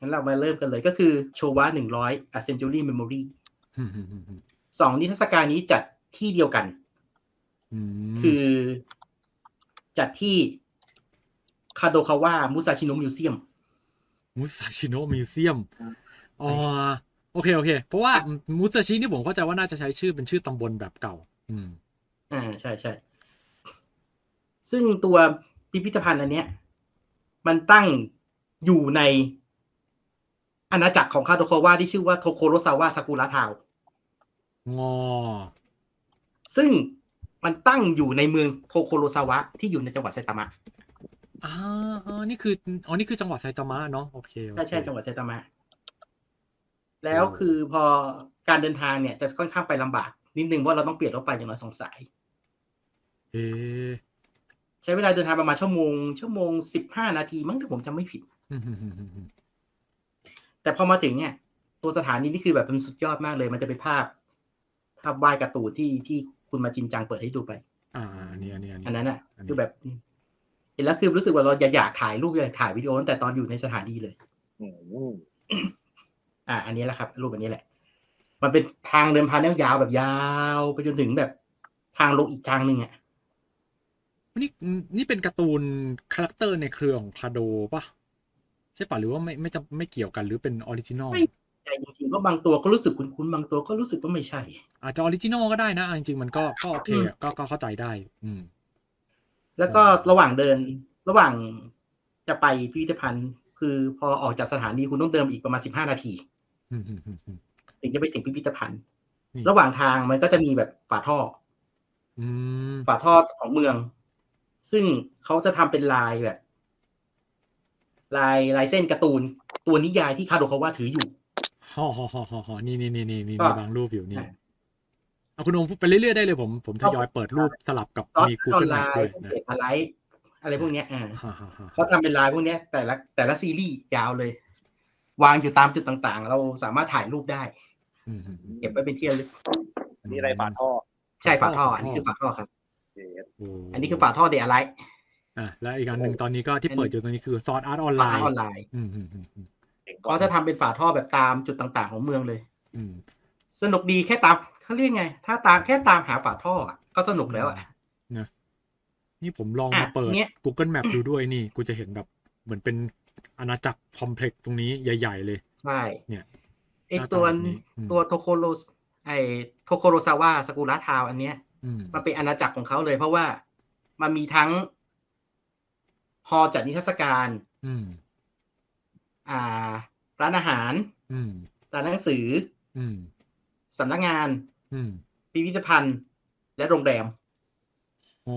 งั้นเรามาเริ่มกันเลยก็คือโชวะหนึ่งร้อย A Century Memory อืมอืมอืมอืมสองนิทรรศการนี้จัดที่เดียวกันอืมคือจัดที่คาโดคาวะมุซาชิโนะมิวเซียมมุซาชิโนะมิวเซียมอ๋อโอเคโอเค เพราะว่ามุซาชินี่ผมเข้าใจว่าน่าจะใช้ชื่อเป็นชื่อตำบลแบบเก่า อืม อ่าใช่ใช่ ซึ่งตัวพิพิธภัณฑ์อันเนี้ย มันตั้งอยู่ใน อาณาจักรของคาโดคาวะที่ชื่อว่าโทโคโรซาวะซากุระทาวงอซึ่งมันตั้งอยู่ในเมืองโทโคโรซาวะที่อยู่ในจังหวัดไซตามะอ่าอ๋อนี่คืออ๋อนี่คือจังหวัดไซตามะเนาะโอเคโอเคใช่ใช่จังหวัดไซตามะ แล้วคือพอการเดินทางเนี่ยจะค่อนข้างไปลำบาก นิดนึงเพราะเราต้องเปลี่ยนรถไฟอย่างน้อยสองสายเอ๊ะใช้เวลาเดินทางประมาณชั่วโมงชั่วโมงสิบห้านาทีมั้งถ้าผมจำไม่ผิด แต่พอมาถึงเนี่ย ตัวสถานีนี่คือแบบเป็นสุดยอดมากเลย มันจะเป็นภาพ ภาพวาดการ์ตูนที่ที่คุณมาจินจังเปิดให้ดูไป อ่าอันนี้อันนี้อันนี้อันนั้นอะอันนี้คือแบบเห็นแล้วคือรู้สึกว่าเราอยากอยากถ่ายรูปอยากถ่ายวิดีโอตั้งแต่ตอนอยู่ในสถานีเลยอืมอ่า อันนี้แหละครับ รูปอันนี้แหละ มันเป็นทางเดินพานยาวแบบยาวไปจนถึงแบบทางลงอีกทางหนึ่งอะนี่นี่เป็นการ์ตูนคาแรคเตอร์ในเครือของคาโดป่ะ ใช่ป่ะหรือว่าไม่ไม่จำไม่เกี่ยวกันหรือเป็นออริจินอลไม่แต่จริงๆก็บางตัวก็รู้สึกคุ้นๆบางตัวก็รู้สึกว่าไม่ใช่ อาจจะออริจินอลก็ได้นะเอาจริงๆมันก็ก็โอเคอะก็ก็เข้าใจได้ อืม แล้วก็ระหว่างเดิน ระหว่างจะไปพิพิธภัณฑ์ คือพอออกจากสถานีคุณต้องเดินอีกประมาณสิบห้านาทีอืมอืมอืมอืมถึงจะไปถึงพิพิธภัณฑ์อืมระหว่างทางมันก็จะมีแบบฝาท่ออืมฝาท่อของเมือง ซึ่งเขาจะทำเป็นลายแบบ ลายลายเส้นการ์ตูน ตัวนิยายที่คาโดคาวะถืออยู่ฮ่อฮ่อฮ่อฮ่อฮ่อนี่นี่นี่นี่มีก็มีบางรูปอยู่นี่อะเอาคุณโอมพูดไปเรื่อยๆได้เลยผมผมทยอยเปิดรูปสลับกับซอสมีออน Google ไล Map น์ด้วยพวกนะเก็บอะไรอะไรพวกเนี้ยอ่าฮ่าฮ่าฮ่าเขาทำเป็นลายพวกเนี้ย แต่ละแต่ละซีรีส์ยาวเลย วางอยู่ตามจุดต่างๆ เราสามารถถ่ายรูปได้อืมอืมอืมเก็บไว้เป็นที่ระลึกอันนี่อะไรฝาท่อ ใช่ฝาท่อ อันนี้คือฝาท่อครับเจ็ดโอ้อันนี้คือฝาท่อเดอะไร อะแล้วอีกอันหนึ่งตอนนี้ก็ที่เป็นเปิดอยู่ตรงนี้คือซอสอาร์ตออนไลฝาน์ออนไลน์อืมอืมอืมอืมเก่งเขาจะทำเป็นฝาท่อแบบตามจุดต่างๆของเมืองเลย อืมสนุกดีแค่ตามเขาเรียกไง ถ้าตามแค่ตามหาฝาท่ออะก็สนุกแล้วอะนะนี่ผมลองอะมาเปิดเนี่ย Google Map ดูด้วยนี่ กูจะเห็นแบบเหมือนเป็นอาณาจักรคอมเพล็กซ์ตรงนี้ใหญ่ ๆ เลย ใช่ เนี่ยไอหน้าตาตัวแบบนี้อืมตัวโทโคโรสไอโทโคโรซาวะสกุระทาวอันเนี้ยอืมมันเป็นอาณาจักรของเขาเลย เพราะว่ามันมีทั้ง ฮอลล์จัดนิทรรศการอืมอ่า ร้านอาหารอืมร้านหนังสืออืมสำนักงานอืมพิพิธภัณฑ์ และโรงแรมโอ้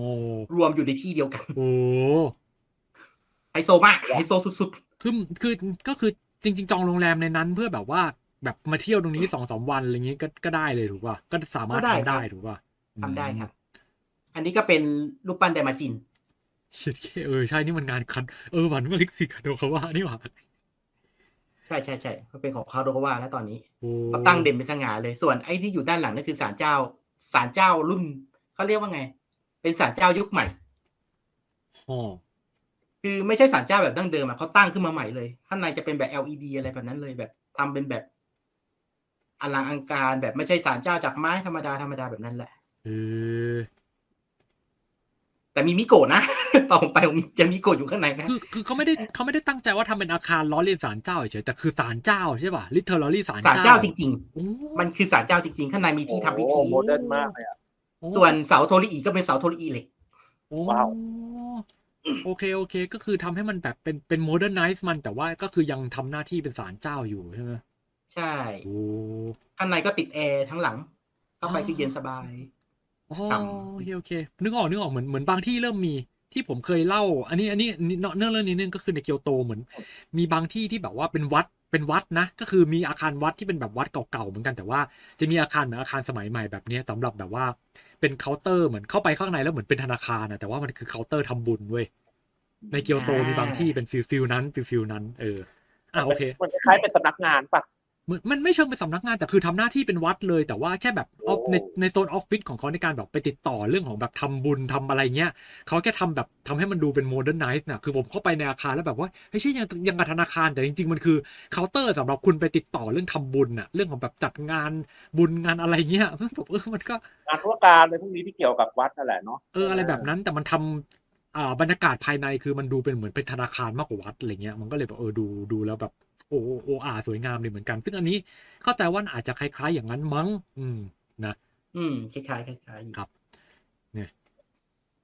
รวมอยู่ในที่เดียวกันโอ้ไฮโซมากไฮโซสุดคือคือก็คือจริง ๆ จองโรงแรมในนั้นเพื่อแบบว่าแบบมาเที่ยวตรงนี้สองสามวันอะไรอย่างงี้ก็ก็ได้เลยถูกป่ะก็สามารถทำได้ถูกป่ะๆทำได้ครับ อันนี้ก็เป็นรูปปั้นไดมาจิน ชิดเคเออใช่นี่มันงานคันเออหวันมาลิกสิคาโดคาว่านี่หว่าใช่ใช่ใช่มันเป็นของคาโดคาวะแล้วตอนนี้โอ้เขาตั้งเด่นเป็นสง่าเลย ส่วนไอ้ที่อยู่ด้านหลังนั่นคือศาลเจ้าศาลเจ้ารุ่นเขาเรียกว่าไง เป็นศาลเจ้ายุคใหม่อ๋อคือไม่ใช่ศาลเจ้าแบบดั้งเดิมอะเขาตั้งขึ้นมาใหม่เลย ข้างในจะเป็นแบบ LED อะไรแบบนั้นเลยแบบทำเป็นแบบอลังอังการแบบไม่ใช่ศาลเจ้าจากไม้ธรรมดาธรรมดาแบบนั้นแหละเออ แต่มีมิโกะนะต่อผมไปผมจะมิโกะอยู่ข้างในนะคือคือเขาไม่ได้เขาไม่ได้ตั้งใจว่าทำเป็นอาคารล้อเลียนศาลเจ้าเฉยแต่คือศาลเจ้าใช่ป่ะลิเทอร์ลอรี่ศาลศาลเจ้าเจ้าจริงโอ้ๆมันคือศาลเจ้าจริงๆ ข้างในมีที่ทำพิธีโอ้โมเดิร์นมากเลยอะโอ้ส่วนเสาโทริอีก็เป็นเสาโทริอีเหล็กโอ้ว้าวโอเคโอเค ก็คือทำให้มันแบบเป็นเป็นโมเดิร์นไนซ์มันแต่ว่าก็คือยังทำหน้าที่เป็นศาลเจ้าอยู่ใช่ไหมใช่โอ้ข้างในก็ติดแอร์ทั้งหลังเข้าไปคือเย็นสบาย โอ้ฉ่ำโอเคโอเค นึกออกนึกออกเหมือนเหมือนบางที่เริ่มมีที่ผมเคยเล่า อันนี้อันนี้เนื่องเรื่องนี้นึงก็คือในเกียวโตเหมือน มีบางที่ที่แบบว่าเป็นวัดเป็นวัดนะ ก็คือมีอาคารวัดที่เป็นแบบวัดเก่าๆเหมือนกันแต่ว่าจะมีอาคารเหมือนอาคารสมัยใหม่แบบเนี้ยสำหรับแบบว่าเป็นเคาน์เตอร์เหมือนเข้าไปข้างในแล้วเหมือนเป็นธนาคารนะแต่ว่ามันคือเคาน์เตอร์ทำบุญเว้ยในเกียวโตมีบางที่เป็นฟิลฟิลนั้นฟิลฟิลนั้น เอออะโอเคมันคล้ายๆเป็นสำนักงานปะเห มือนมันไม่เชิงเป็นสำนักงานแต่คือทำหน้าที่เป็นวัดเลย แต่ว่าแค่แบบออฟในในโซนออฟฟิศของเขาในการแบบไปติดต่อเรื่องของแบบทำบุญทำอะไรเงี้ยเขาแค่ทำแบบทำให้มันดูเป็นโมเดิร์นไนซ์น่ะคือผมเข้าไปในอาคารแล้วแบบว่าเฮ้ยใช่ยังยังกับธนาคารแต่จริง ๆ มันคือเคาน์เตอร์สำหรับคุณไปติดต่อเรื่องทำบุญน่ะเรื่องของแบบจัดงานบุญงานอะไรเงี้ยแบบเออมันก็งานธุรการอะไรพวกนี้ที่เกี่ยวกับวัดนั่นแหละเนาะเอออะไรแบบนั้นแต่มันทำอ่าบรรยากาศภายในคือมันดูเป็นเหมือนเป็นธนาคารมากกว่าวัดอะไรเงี้ยมันก็เลยแบบเออดูดูแล้วแบบ โอโอโออาสวยงามเลยเหมือนกัน ซึ่งอันนี้เข้าใจว่าอาจจะคล้าย ๆ อย่างนั้นมั้ง อืม นะ อืมคล้ายๆคล้ายๆอยู่ครับ เนี่ย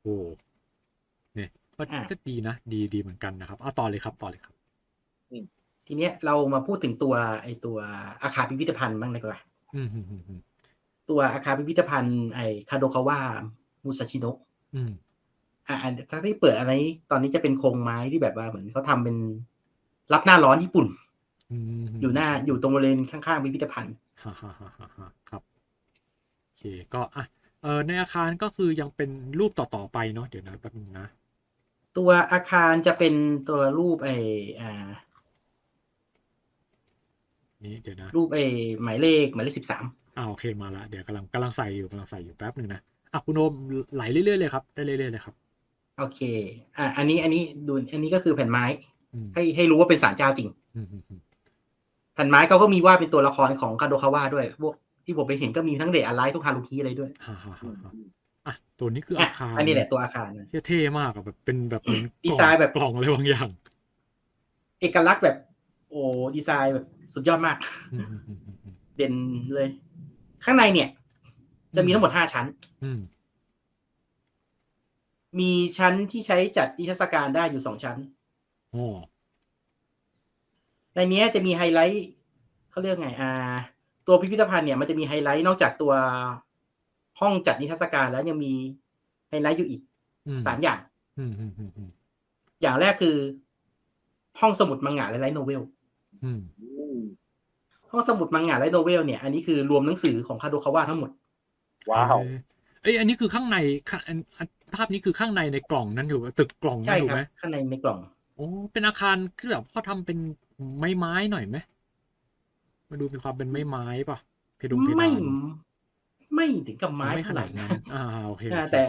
โอ้เนี่ยก็อะก็ดีนะดีดีเหมือนกันนะครับเอาต่อเลยครับต่อเลยครับทีเนี้ยเรามาพูดถึงตัว ไอตัวอาคารพิพิธภัณฑ์บ้างดีกว่าอืมอืมอืมอืมตัวอาคารพิพิธภัณฑ์ไอคาโดคาวะมุซาชิโนะอืมอ่าถ้าที่เปิดอะไร ตอนนี้จะเป็นโครงไม้ที่แบบว่าเหมือนเขาทำเป็นรับหน้าร้อนญี่ปุ่น อืมอยู่หน้าอยู่ตรงบริเวณข้างๆพิพิธภัณฑ์ฮ่าฮ่าฮ่าฮ่าฮ่าครับโอเคก็อะเออในอาคารก็คือยังเป็นรูปต่อๆไปเนาะเดี๋ยวนะแป๊บนึงนะตัวอาคารจะเป็นตัวรูปไออ่านี่เดี๋ยวนะรูปไอหมายเลขหมายเลขสิบสามอ่าโอเคมาละเดี๋ยวกำลังกำลังใส่อยู่กำลังใส่อยู่แป๊บหนึ่งนะอะคุณโอมไหลเรื่อยๆเลยครับได้เรื่อยๆเลยครับ โอเค อ่าอันนี้อันนี้ดูอันนี้ก็คือแผ่นไม้อืมให้ให้รู้ว่าเป็นศาลเจ้าจริง อืมอืมอืมแผ่นไม้เขาก็มีว่าดเป็นตัวละครของคาโดคาวะด้วยพวกที่ผมไปเห็นก็มีทั้งเดอะอะไรทุกฮารุคิอะไรด้วยฮ่าฮ่าฮ่าฮ่าอะตัวนี้คืออะอาคารอันนี้แหละตัวอาคารนะเท่เท่มากอะแบบเป็นแบบเหมือนดีไซน์แบบกล่องอะไรบางอย่าง เอกลักษณ์แบบ โอ้ดีไซน์แบบสุดยอดมากอืมอืมอืมอืมอืมเด่นเลย ข้างในเนี่ย จะมีทั้งหมดห้าชั้นอืมมีชั้นที่ใช้จัดนิทรรศการได้อยู่สองชั้นโอ้ ในเนี้ยจะมีไฮไลท์เขาเรียกไงอ่าตัวพิพิธภัณฑ์เนี่ยมันจะมีไฮไลท์นอกจากตัวห้องจัดนิทรรศการแล้วยังมีไฮไลท์อยู่อีกอืมสามอย่างอืมอืมอืมอืมอย่างแรกคือ ห้องสมุดมังงะและไลท์โนเวลอืมอืมห้องสมุดมังงะและโนเวลเนี่ยอันนี้คือรวมหนังสือของคาโดคาวะทั้งหมด ว้าวเอ้ยเอ้ยอันนี้คือข้างในข้างอันอันภาพนี้คือข้างในในกล่องนั้นถูกไหมตึกกล่องนั้ใช่นถูคกรับไหมข้างในในกล่องโอ้เป็นอาคารคือแบบเขาทำเป็น ไม้ไม้ๆหน่อยไหมมาดูมีความเป็นไม้ไม้ๆป่ะเพดงเพดานไม่ไม่ถึงกับไม้ไม่ขเท่าไหนาร่ดนั้นอ่าโอเคอ่าโอเคแต่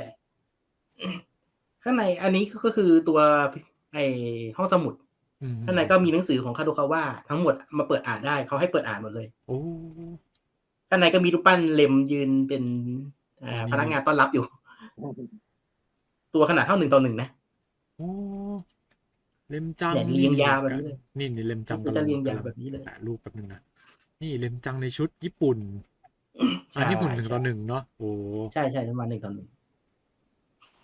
ข้างในอันนี้ก็คือตัวไอห้องสมุดอืมข้างในก็มีหนังสือของคาโดคาวะทั้งหมดมาเปิดอ่านได้เขาให้เปิดอ่านหมดเลยโอ้ข้างในก็มีรูปปั้นเลมยืนเป็นอ่าอ๋อพนักงานต้อนรับอยู่ ตัวขนาดเท่าหนึ่งต่อหนึ่งนะโอ้ เล่มจังเนี่ยเรียงยาวแบบนี้เลยนี่นี่เล่มจังมันจะเรียงยาวแบบนี้เลยแปะรูปแบบนึงนะนี่เล่มจังในชุดญี่ปุ่นอันนี้หุ่นหนึ่งต่อหนึ่งเนาะโอ้ใช่ใช่ประมาณหนึ่งต่อหนึ่ง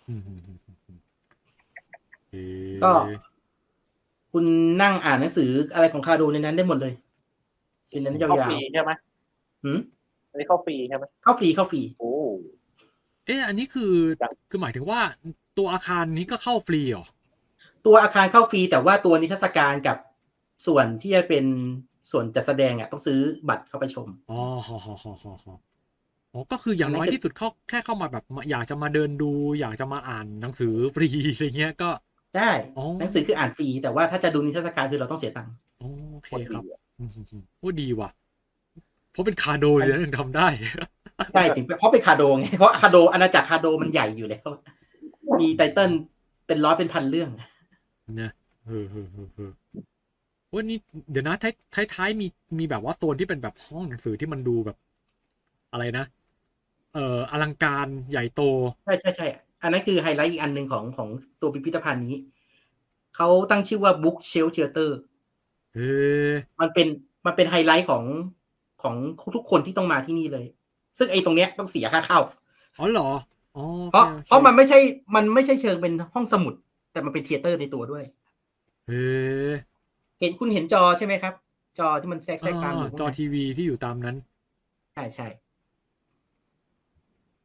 อืมอืมอืมอืมอืมเอ๊ะก็ คุณนั่งอ่านหนังสืออะไรของคาโดในนั้นได้หมดเลยเป็นนั้นยาเข้าวฟรีใช่ไหมๆหืมอันนี้เข้าฟรีใช่ไหมเข้าฟรีเข้าฟรีโอ้เอ๊ะอันนี้คือครับคือหมายถึงว่าตัวอาคารนี้ก็เข้าฟรีเหรอ ตัวอาคารเข้าฟรีแต่ว่าตัวนิทรรศการกับส่วนที่จะเป็นส่วนจัดแสดงอะต้องซื้อบัตรเข้าไปชมอ๋อฮอฮอฮอฮอฮออ๋อก็คืออย่างน้อยอันนั้นคือที่สุดเข้าแค่เข้ามาแบบมาอยากจะมาเดินดู อยากจะมาอ่านหนังสือฟรีอะไรเงี้ยก็ได้อ๋อหนังสือคืออ่านฟรีแต่ว่าถ้าจะดูนิทรรศการคือเราต้องเสียตังค์โอเคโคตรครับดีอะอืมอืมอืมโอ้ดีว่ะเพราะเป็นคาโดเลยนะถึงทำได้ได้ถึงเพราะเป็นคาโดไงเพราะคาโดอาณาจักรคาโดมันใหญ่อยู่แล้วมีไตเติ้ลเป็นร้อยเป็นพันเรื่องเนี่ยเออเออเออเออวันนี้เดี๋ยวนะท้ายท้ายท้ายมีมีแบบว่าโซนที่เป็นแบบห้องหนังสือที่มันดูแบบ อะไรนะ เอ่ออลังการใหญ่โต ใช่ใช่ใช่อันนั้นคือไฮไลท์อีกอันหนึ่งของของตัวพิพิธภัณฑ์นี้ เขาตั้งชื่อว่า Book Shelf Theater เออมันเป็นมันเป็นไฮไลท์ของของทุกคนที่ต้องมาที่นี่เลย ซึ่งไอ้ตรงเนี้ยต้องเสียค่าเข้า อ๋อเหรอ อ๋อ เพราะโอคเพราะมันไม่ใช่ มันไม่ใช่เชิงเป็นห้องสมุด แต่มันเป็นเทเตอร์ในตัวด้วยเออเห็นคุณเห็นจอใช่ไหมครับ จอที่มันแทรกแทรกตามอยู่จอทีวีที่อยู่ตามนั้น ใช่ใช่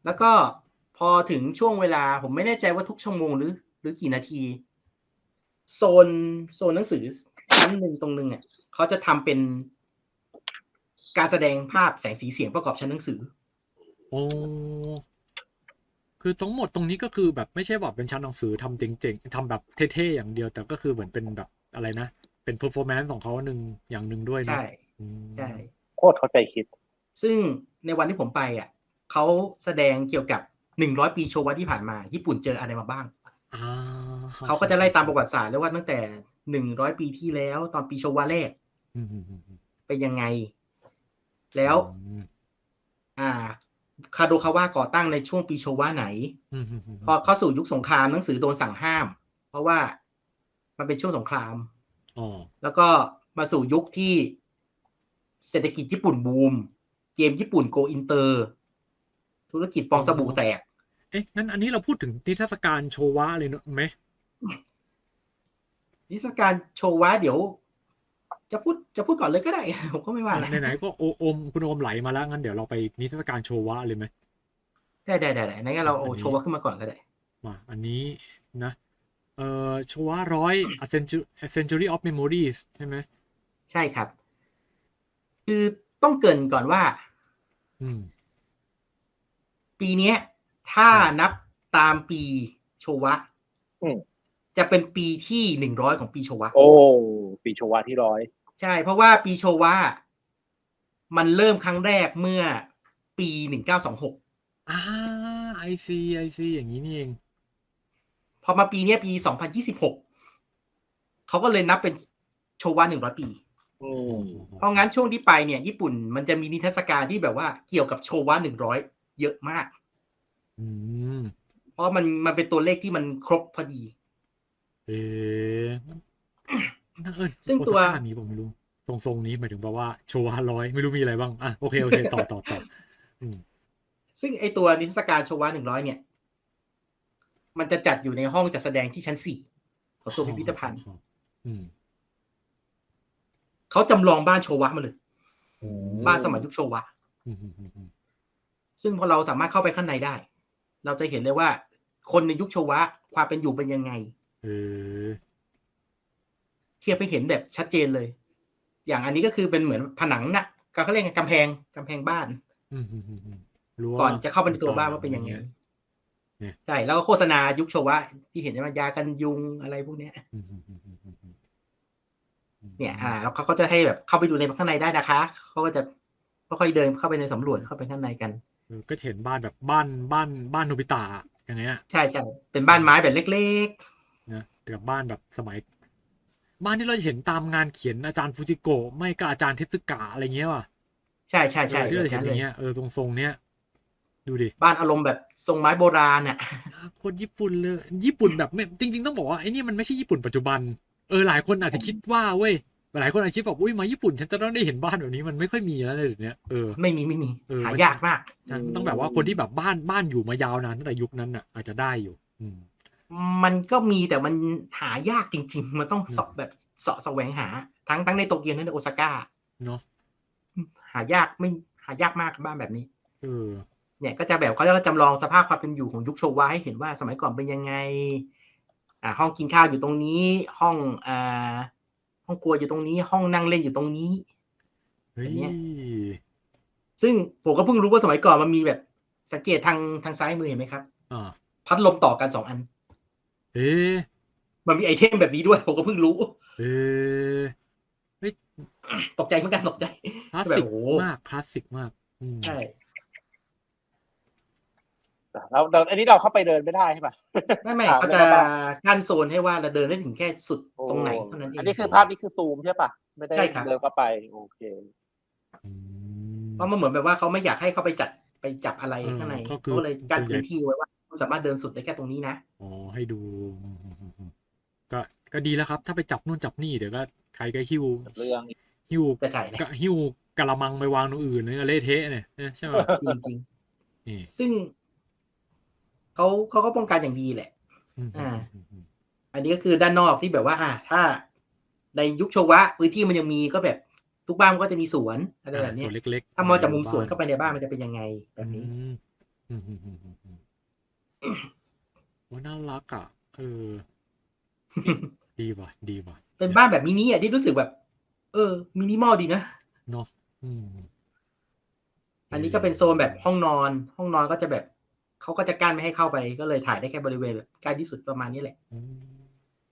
แล้วก็พอถึงช่วงเวลาผมไม่แน่ใจว่าทุกชั่วโมงหรือ หรือกี่นาที โซนโซนหนังสือชั้นหนึ่งตรงหนึ่งอะเขาจะทำเป็นการแสดงภาพแสงสีเสียงประกอบชั้นหนังสือโอ้ คือทั้งหมดตรงนี้ก็คือแบบไม่ใช่แบบเป็นชั้นหนังสือทำเจ๋งๆทำแบบเท่ๆอย่างเดียว แต่ก็คือเหมือนเป็นแบบอะไรนะ เป็นเพอร์ฟอร์แมนซ์ของเขาหนึ่งอย่างหนึ่งด้วยนะใช่อืมใช่โคตรเข้าใจคิด ซึ่งในวันที่ผมไปอะเขาแสดงเกี่ยวกับหนึ่งร้อยปีโชวะที่ผ่านมา ญี่ปุ่นเจออะไรมาบ้างอ่าเขาก็จะไล่ตามประวัติศาสตร์เลยว่าตั้งแต่หนึ่งร้อยปีที่แล้วตอนปีโชวะแรกอืมอืมอืมอืมเป็นยังไง แล้วอืมอ่า คาโดคาวะก่อตั้งในช่วงปีโชวะไหนอืมอืมอืมพอเข้าสู่ยุคสงครามหนังสือโดนสั่งห้าม เพราะว่ามันเป็นช่วงสงครามอ๋อแล้วก็มาสู่ยุคที่เศรษฐกิจญี่ปุ่นบูม เกมญี่ปุ่นโกอินเตอร์ ธุรกิจฟองสบู่แตก เอ๊ะงั้นอันนี้เราพูดถึงนิทรรศการโชวะเลยเนอะไหมนิทรรศการโชวะเดี๋ยว จะพูดจะพูดก่อนเลยก็ได้ผมก็ไม่ว่านะไหนๆก็โอโอมคุณโอมไหลมาแล้วงั้นเดี๋ยวเราไปนิทรรศการโชวะเลยไหมได้ได้ได้ได้งั้นเราเอาอันนี้โชวะขึ้นมาก่อนก็ได้มาอันนี้นะเอ่อโชวะร้อย a century a century of memories ใช่ไหมใช่ครับ คือต้องเกรินก่อนว่าอืมปีเนี้ยถ้าอืมนับตามปีโชวะอืมจะเป็นปีที่หนึ่งร้อยของปีโชวะ โอ้ ปีโชวะที่ร้อย ใช่ เพราะว่าปีโชวะมันเริ่มครั้งแรกเมื่อปีหนึ่งเก้าสองหกอ่าไอซีไอซีอย่างนี้นี่เอง พอมาปีเนี้ยปีสองพันยี่สิบหกเขาก็เลยนับเป็นโชวะหนึ่งร้อยปีอืมเพราะงั้นช่วงที่ไปเนี่ย ญี่ปุ่นมันจะมีนิทรรศการที่แบบว่าเกี่ยวกับโชวะหนึ่งร้อยเยอะมากอืมเพราะมันมันเป็นตัวเลขที่มันครบพอดี เอ๊ะน่าเอิญ ซึ่งตัวโอซาก้ามีผมไม่รู้ทรงทรงๆนี้หมายถึงแปลว่าโชวะร้อยไม่รู้มีอะไรบ้างอะโอเคโอเคต่อต่อต่ออืมซึ่งไอตัวนิทรรศการโชวะหนึ่งร้อยเนี่ย มันจะจัดอยู่ในห้องจัดแสดงที่ชั้นสี่ของตัวพิพิธภัณฑ์อืมเขาจำลองบ้านโชวะมาเลยอืมบ้านสมัยยุคโชวะอืมอืมอืมอืมซึ่งพอเราสามารถเข้าไปข้างในได้ เราจะเห็นเลยว่า คนในยุคโชวะความเป็นอยู่เป็นยังไงเออเทียบไปเห็นแบบชัดเจนเลย อย่างอันนี้ก็คือเป็นเหมือนผนังนะก็เขาเรียกไงกำแพงกำแพงบ้านอืมอืมอืมอืมรั้วก่อนจะเข้าไปในตัวบ้านว่าเป็นยังไงเนี่ยใช่แล้วก็โฆษณายุคโชวะที่เห็นว่ายากันยุงอะไรพวกเนี้ยอืมอืมอืมอืมอืมอืมเนี่ย อ่า แล้วเขาก็จะให้แบบเข้าไปดูในข้างในได้นะคะเขาก็จะค่อยๆเดินเข้าไปในสำรวจเข้าไปข้างในกันเออก็เห็นบ้านแบบบ้านบ้านบ้านโนบิตะอย่างเงี้ย ใช่ใช่เป็นบ้านไม้แบบเล็กนะแต่กับบ้านแบบสมัย บ้านที่เราเห็นตามงานเขียนอาจารย์ฟูจิโกะไม่ก็อาจารย์เทสึกะอะไรเงี้ยว่ะๆใช่ใช่ใช่เออที่แบเราบเห็นนั้นอเลย่ายงเงี้ยเออทรงทรงๆเนี้ยดูดิบ้านอารมณ์แบบทรงไม้โบราณอะอะคนญี่ปุ่นเลย ญี่ปุ่นแบบไม่จริง ๆ ต้องบอกว่าไอ้นี่มันไม่ใช่ญี่ปุ่นปัจจุบันเออหลายคนอาจจะคิดว่าเว้ยหลายคนอาจจะคิดแบบอุ้ยมาญี่ปุ่นฉันจะต้องได้เห็นบ้านแบบนี้มันไม่ค่อยมีแล้วเลยเดี๋ยวนี้เออไม่มีไม่มีเออหายากมากใช่ต้องแบบว่าคนที่แบบบ้านบ้านอยู่มายาวนานตั้งแต่ยุคนั้นอะ อาจจะได้อยู่ อืม มันก็มีแต่มันหายากจริง ๆ มันต้องอืมเสอบแบบเสาะแสวงหา ทั้งทั้งในโตเกียวทั้งในโอซาก้าเนาะหายากไม่หายากมากบ้านแบบนี้เออเนี่ยก็จะแบบเขาจะจำลองสภาพความเป็นอยู่ของยุคโชวะให้เห็นว่าสมัยก่อนเป็นยังไง อ่า ห้องกินข้าวอยู่ตรงนี้ ห้องอ่าห้องครัวอยู่ตรงนี้ ห้องนั่งเล่นอยู่ตรงนี้เฮ้ยอันเนี้ยซึ่งผมก็เพิ่งรู้ว่าสมัยก่อนมันมีแบบสังเกตทางทางซ้ายมือเห็นไหมครับอ่าพัดลมต่อกันสองอัน เอ๊ะมันมีไอเทมแบบนี้ด้วยผมก็เพิ่งรู้ เอ๊ะตกใจเหมือนกันตกใจคลาสแบสิบกโอ้มากคลาสสิกมากอืมใช่เราเราอันนี้เราเข้าไปเดินไม่ได้ใช่ปะไม่ไม่อ่าเขาจะไม่ได้กั้นโซนให้ว่าเราเดินได้ถึงแค่สุดตรงไหนเท่านั้นเองอันนี้คือภาพนี้คือซูมใช่ปะไม่ได้ใช่ครับเดินเข้าไปโอเคอืมเพราะมันเหมือนแบบว่าเขาไม่อยากให้เข้าไปจัดไปจับอะไรเออข้างในก็คือเขาเลยกั้นส่วนใหญ่พื้นที่ไว้ว่า คุณสามารถเดินสุดได้แค่ตรงนี้นะอ๋อให้ดูอืมอืมอืมอืมก็ก็ดีแล้วครับ ถ้าไปจับนู่นจับนี่เดี๋ยวก็ใครก็หิ้วเรื่องหิ้วก็ใช่นะก็หิ้วกะละมังไปวางตรงอื่นเลยเละเทะเนี่ยใช่ไหมจริงนี่ๆซึ่งเขาเขาก็ป้องกันอย่างดีแหละอืมอ่าอืมอืมอันนี้ก็คือด้านนอกที่แบบว่า อ่า ถ้าในยุคโชวะพื้นที่มันยังมีก็แบบทุกบ้านมันก็จะมีสวนอะไรแบบเนี้ส่ยวนเล็กๆถ้ามองจากมุมสวนเข้าไปในบ้านมันจะเป็นยังไงแบบอืนี้ ว่าน่ารักอะเออ ดีว่ะ ดีว่ะ เป็นบ้านแบบมินิอะที่รู้สึกแบบ เออ มินิมอลดีนะเนาะอืมอันนี้ก็เป็นโซนแบบห้องนอน ห้องนอนก็จะแบบเขาก็จะกั้นไม่ให้เข้าไป ก็เลยถ่ายได้แค่บริเวณแบบใกล้ที่สุดประมาณนี้แหละอืม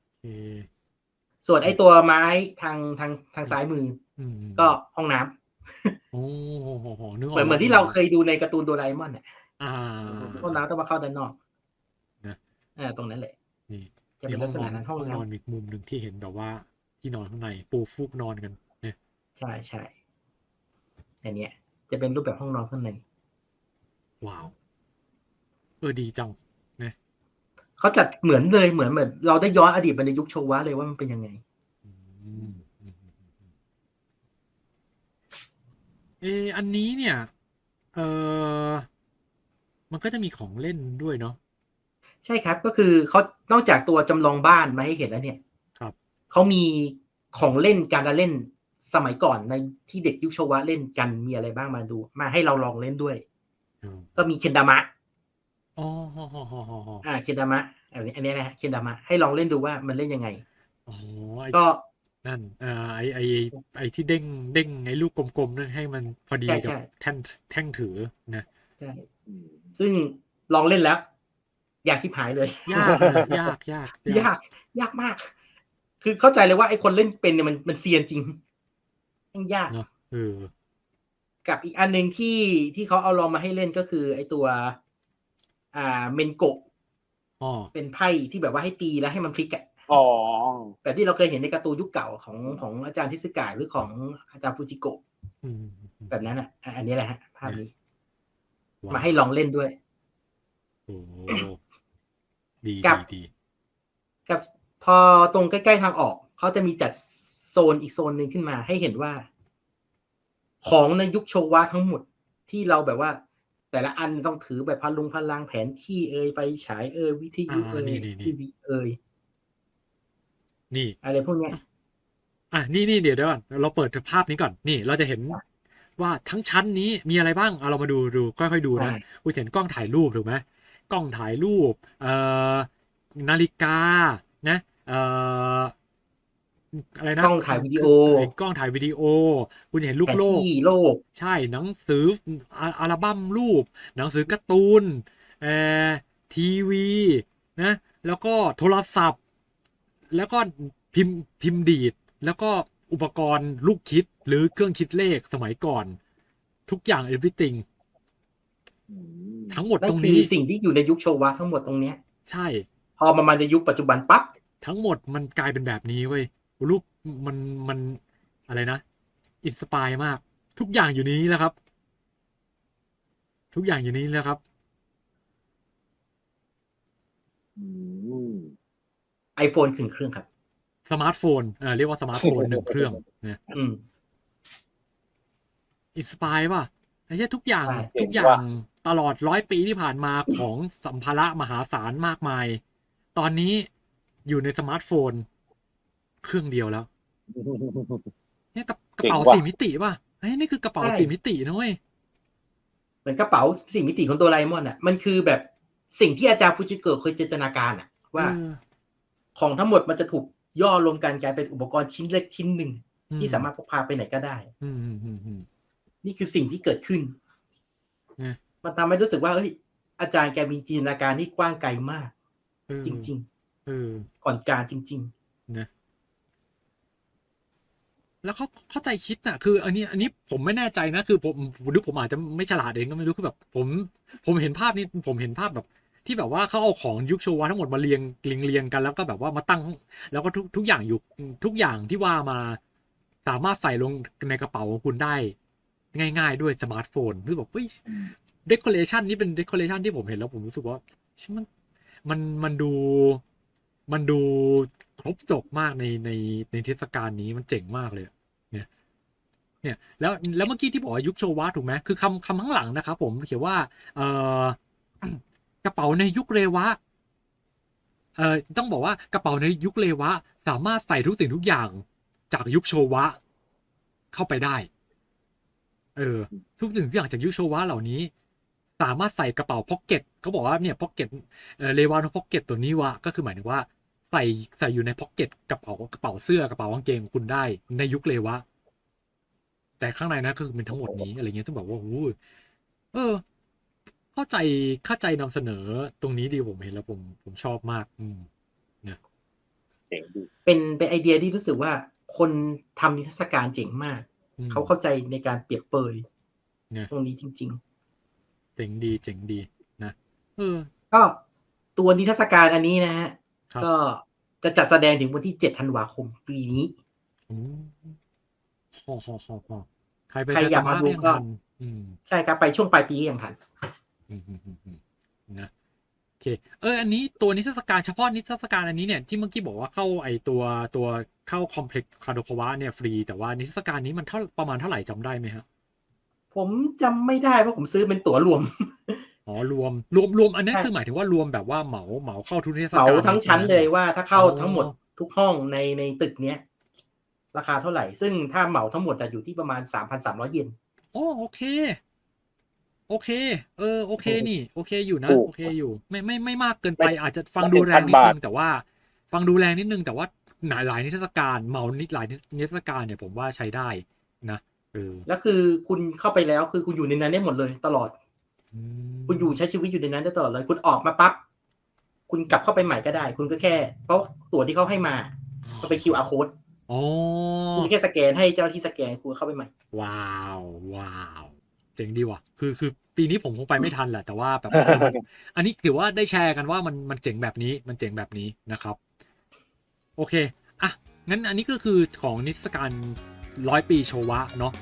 โอเคส่วนไอ้ตัวไม้ทางทางทางซ้ายมืออืมก็ห้องน้ำโอ้โหนึกออกเหมือนเหมือนที่เราเคยดูในการ์ตูนโดราเอมอนเนี่ย อ่าห้องน้ำต้องมาเข้าด้านนอกนะอ่าตรงนั้นแหละนี่จะเป็นลักษณะนั้นห้องห้องนอนน้ำอีกมุมหนึ่งที่เห็นแบบว่า ที่นอนข้างในปูฟูกนอนกันเนี่ยใช่ใช่อันเนี้ย จะเป็นรูปแบบห้องนอนข้างในว้าวเออดีจังเขาจัดเหมือนเลยเหมือนแบบเราได้ย้อนอดีตไปในยุคโชวะเลยว่ามันเป็นยังไงอืมอืมอืมอืมเอออันนี้เนี่ย เออ มันก็จะมีของเล่นด้วยเนาะใช่ครับก็คือเขานอกจากตัวจำลองบ้านมาให้เห็นแล้วเนี่ยครับเขามีของเล่นการละเล่นสมัยก่อนในที่เด็กยุคโชวะเล่นกันมีอะไรบ้างมาดู มาให้เราลองเล่นด้วยอืมก็มีเคนดามะอ๋อฮอฮอฮอฮอฮออ่าเคนดามะอันนี้อันนี้นะฮะเคนดามะให้ลองเล่นดูว่ามันเล่นยังไงอ๋อไอ้ก็นั่นอ่าไอไอไอที่เด้งเด้งไอลูกกลมๆนั่นให้มันพอดีใช่กับใช่แท่นแท่งถือนะใช่อืม ซึ่งลองเล่นแล้ว อยากชิบหายเลย ยากนะยากยากยาก ยากมาก คือเข้าใจเลยว่าไอ้คนเล่นเป็นเนี่ยมันมันเซียนจริงยังยากเนาะเออกับอีกอันหนึ่งที่ที่เขาเอาลองมาให้เล่นก็คือ ไอ้ตัว อ่าเมนโกะอ๋อเป็นไพ่ที่แบบว่าให้ตีแล้วให้มันพลิกอะอ๋อแบบที่เราเคยเห็นในการ์ตูนยุคเก่าของของอาจารย์ทิสกาหรือของอาจารย์ฟูจิโกะอืมแบบนั้นอะอะ อันนี้แหละฮะภาพนี้ว้ว มาให้ลองเล่นด้วยโอ้ดีกัดีบดีกับพอตรงใกล้ๆทางออก เขาจะมีจัดโซนอีกโซนหนึ่งขึ้นมาให้เห็นว่า ของในยุคโชวะทั้งหมดที่เราแบบว่า แต่ละอันต้องถือแบบพลุงพลังแผนที่เอ่ยไปฉายเอ่ยวิทยุเอ่ยทีวีเอ่ยนี่อะไรพวกเนี้ยอะนี่นี่เดี๋ยวเดี๋ยวก่อนเราเปิดภาพนี้ก่อน นี่ เราจะเห็น ว่าทั้งชั้นนี้มีอะไรบ้างเอาเรามาดูดูค่อยๆดูนะอ่าคุณเห็นกล้องถ่ายรูปถูกไหมกล้องถ่ายรูปเอ่อนาฬิกานะเอ่ออะไรนะกล้องถ่ายวิดีโอกล้องถ่ายวิดีโอ คุณเห็นลูแผกนโลกที่โลก ใช่หนังสืออะอัลบั้มรูป หนังสือการ์ตูนเอ่อทีวีนะแล้วก็โทรศัพท์ แล้วก็พิมพ์พิมพ์ดีด แล้วก็อุปกรณ์ลูกคิด หรือเครื่องคิดเลขสมัยก่อน ทุกอย่าง everything อืมทั้งหมดนั่ตนรงคือนี้สิ่งที่อยู่ในยุคโชวะทั้งหมดตรงเนี้ย ใช่ พอมามาในยุคปัจจุบันปั๊บทั้งหมดมันกลายเป็นแบบนี้เว้ยรูปมันมันอะไรนะอินสปายมาก ทุกอย่างอยู่ในนี้แล้วครับ ทุกอย่างอยู่ในนี้แล้วครับอืมไอโฟนขึ้นเครื่องครับ สมาร์ทโฟนเออเรียกว่าสมาร์ทโฟนหนึ่งเครื่องนะ อืมอินสปายป่ะไอ้เหี้ยทุกอย่าง ใช่ทุกอย่างตลอดร้อยปีที่ผ่านมาของสัมภาระมหาศาลมากมาย ตอนนี้อยู่ในสมาร์ทโฟน เครื่องเดียวแล้ว เนี่ยกระกระเป๋าเจ๋งว่ะ สี่มิติป่ะไอ้ยนี่คือกระเป๋าใช่ สี่มิตินะเว้ย เหมือนกระเป๋าสิ่งมิติของตัวไลมอนอะมันคือแบบสิ่งที่อาจารย์ฟูจิเกะเคยจินตนาการอะ ว่าเออของทั้งหมดมันจะถูกย่อรวมกันกลายเป็นอุปกรณ์ชิ้นเล็กชิ้นหนึ่ง ที่สามารถพกพาไปไหนก็ได้ อืมอืมอืมอืม นี่คือสิ่งที่เกิดขึ้นนะมันทำให้รู้สึกว่าเฮ้ยอาจารย์แกมีจินตนาการที่กว้างไกลมากเออจริงเออๆก่อนการจริงนะแล้วเขาเข้าใจคิดน่ะ คือ อันนี้ อันนี้ผมไม่แน่ใจนะ คือผมหรือผมอาจจะไม่ฉลาดเองก็ไม่รู้คือแบบ ผม ผมเห็นภาพนี้ผมเห็นภาพแบบ ที่แบบว่าเขาเอาของยุคโชวะทั้งหมดมาเรียงเรียงเรียงกันแล้วก็แบบว่ามาตั้ง แล้วก็ทุกทุกอย่างอยู่ทุกอย่างที่ว่ามา สามารถใส่ลงในกระเป๋าของคุณได้ ง่าย ๆ ด้วยสมาร์ทโฟนคือแบบเฮ้ยเดคอเรชันนี่เป็นเดคอเรชันที่ผมเห็นแล้วผมรู้สึกว่าชิมันมันมันดูมันดูครบจบมากในในในเทศกาลนี้มันเจ๋งมากเลยอะเนี่ยเนี่ยแล้วแล้วเมื่อกี้ที่บอกว่ายุคโชวะถูกไหมคือคำคำข้างหลังนะครับผมเขียนว่า เอ่อกระเป๋าในยุคเรวะเอ่อต้องบอกว่ากระเป๋าในยุคเรวะ สามารถใส่ทุกสิ่งทุกอย่างจากยุคโชวะ เข้าไปได้ เออ ทุกสิ่งทุกอย่างจากยุคโชวะเหล่านี้ สามารถใส่กระเป๋าพ็อกเก็ตเขาบอกว่าเนี่ยพ็อกเก็ตเออเลวานพ็อกเก็ตตัวนี้วะก็คือหมายถึงว่าใส่ใส่อยู่ในพ็อกเก็ตกระเป๋ากระเป๋าเสื้อกระเป๋ากางเกงของคุณได้ในยุคเลวะ แต่ข้างในนะก็คือเป็นทั้งหมดนี้อะไรเงี้ยซึ่งแบบว่าโอ้โหเออ เข้าใจเข้าใจนำเสนอตรงนี้ดีผมเห็นแล้วผมผมชอบมาก อืมเจ๋งดีเป็นเป็นไอเดียที่รู้สึกว่าคนทำนิทรรศการเจ๋งมาก เขาเข้าใจในการเปรียบเปยเนี่ยตรงนี้จริงเจ๋งดีเจ๋งดีนะเออๆก็ตัวนิทรรศการอันนี้นะฮะครับก็จะจัดแสดงถึงวันที่7ธันวาคมปีนี้อืมฮอฮอฮอฮอใครไปใครอยากมาดูไทันก็อืมใช่ครับไปช่วงปลายปีก็ยังทันอืมอืมอืมอืมนะโอ เคเอออันนี้ตัวนิทรรศการเฉพาะนิทรรศการอันนี้เนี่ยที่เมื่อกี้บอกว่าเข้าไอตัวตัวเข้าคอมเพล็กซ์คาโดโควะเนี่ยฟรี แต่ว่านิทรรศการนี้มันเท่าประมาณเท่าไหร่จำได้ไหมฮะผมจำไม่ได้เพราะผมซื้อเป็นตั๋วรวมอ๋อรวมรวมรวมอันนี้ใช่คือหมายถึงว่ารวมแบบว่าเหมาเหมาเข้าทุกนิทรรศเหมาการทั้งชั้นเลยว่าถ้าเข้าอ๋อทั้งหมดทุกห้องในในตึกเนี้ยราคาเท่าไหร่ ซึ่งถ้าเหมาทั้งหมดจะอยู่ที่ประมาณ3,300เยนโอ้โอเค โอเค เออ โอเคนี่ โอเคอยู่นะถูกโอเคอยู่ ไม่ไม่ไม่มากเกินไปไม่อาจจะฟังไม่ดูถึงแรงนิดพันนึบาทงแต่ว่า ฟังดูแรงนิดนึงแต่ว่าหลายหลายนิทรรศการเหมานิดหลายนิทรรศการเนี่ยผมว่าใช้ได้นะเออแล้วคือคุณเข้าไปแล้วคือคุณอยู่ในนั้นได้หมดเลยตลอดอืมคุณอยู่ใช้ชีวิตอยู่ในนั้นได้ตลอดเลย คุณออกมาปั๊บคุณกลับเข้าไปใหม่ก็ได้ คุณก็แค่ เพราะตั๋วที่เขาให้มาก็เป็น QR code อ๋อคุณแค่สแกนให้เจ้าหน้าที่สแกนคุณก็เข้าไปใหม่ ว้าว ว้าว เจ๋งดีว่ะ คือคือปีนี้ผมคงไปไม่ทันแหละ แต่ว่าแบบ อันนี้ถือว่าได้แชร์กันว่ามันมันเจ๋งแบบนี้ มันเจ๋งแบบนี้นะครับ โอเค อะ งั้นอันนี้ก็คือของนิทรรศการร้อยปีโชวะเนาะ